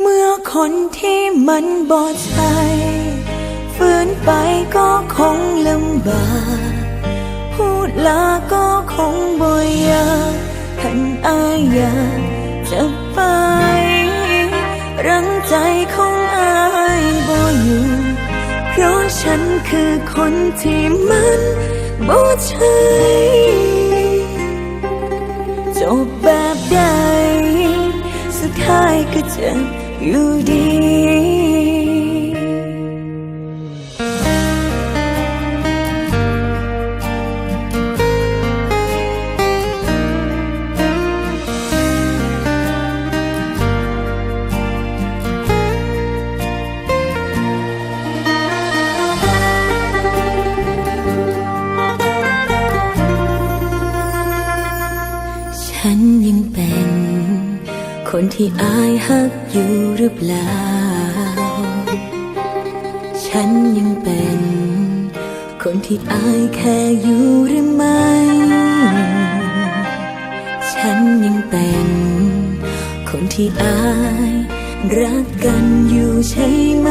เมื่อคนที่มันบอดใช่ฝืนไปก็คงลำบากพูดลาก็คงบ่อยากทันอายอยากจะไป รังใจของอายบ่อยู่ เพราะฉันคือคนที่มันบ่ใช่จบแบบใดสุดท้ายก็เจะ อยู่ คนที่อายหักอยู่หรือเปล่า ฉันยังเป็น คนที่อายแค่อยู่หรือไม่ ฉันยังเป็น คนที่อายรักกันอยู่ใช่ไหม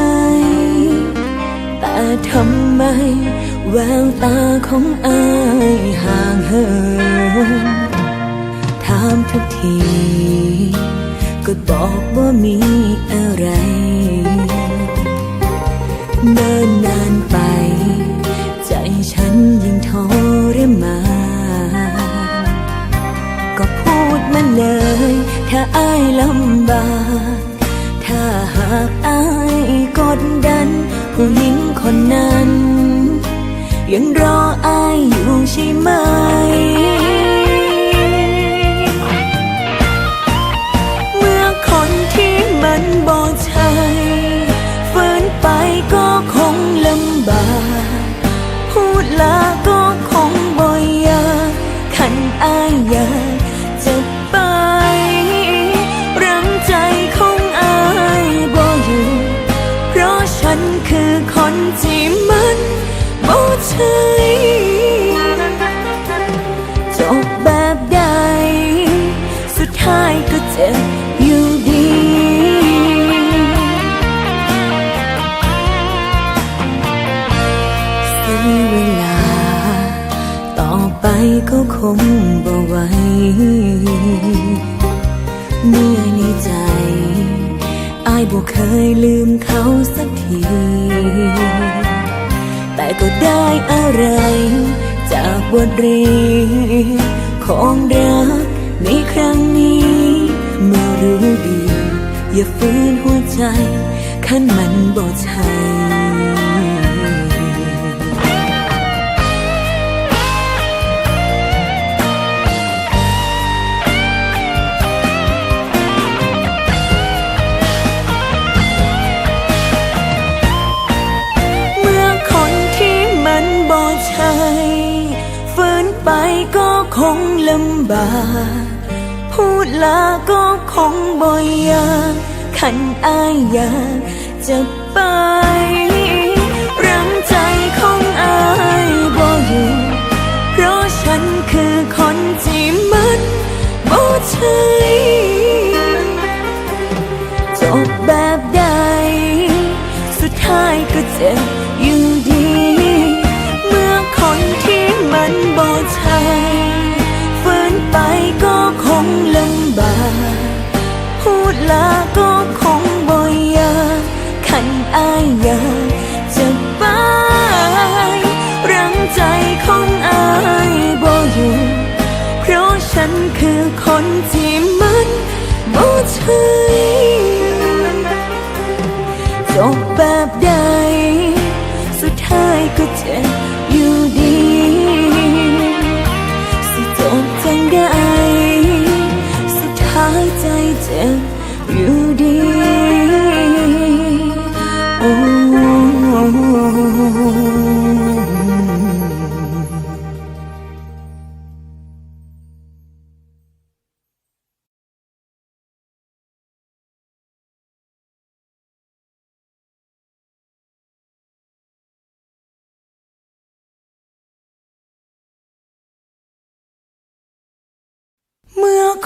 แต่ทำไม แววตาของอายห่างเหินถามทุกที ก็บอกว่ามีอะไรเนินนานไป ใจฉันยิ่งทรมานก็พูดมาเลย ถ้าอายลำบากถ้าหากอายกดดัน ผู้หญิงคนนั้น ยังรออายอยู่ใช่ไหม ใช่จบแบบใด สุดท้ายก็เจ็บอยู่ดีเสียเวลา ต่อไปก็คงบ่ไหวเมื่อในใจอายบ่เคยลืมเขาสักที แต่ก็ได้อะไร จากบทเรียนของรักในครั้งนี้ เมื่อรู้ดี อย่าฟื้นหัวใจขันมันบ่ใช่ คงลำบากพูดลาก็คงบ่อยากขันอายอยากจะไปรังใจของอายบ่อยู่เพราะฉันคือคนที่มันบ่ใช่จบแบบใดสุดท้ายก็เจ็บ คนที่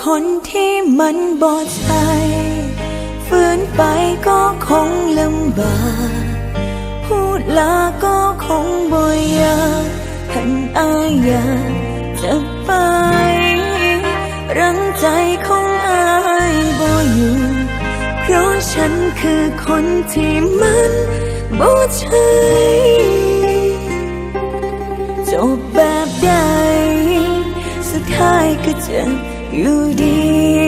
คนที่มันบอดใช่ฝืนนไปก็คงลำบากพูดลาก็คงบ่อยากทันอาอยากจะไปรังใจของอายบ่อยู่เพราะฉันคือคนที่มันบ่ใช่จบแบบใดสุดท้ายก็จะ อยู่เดีย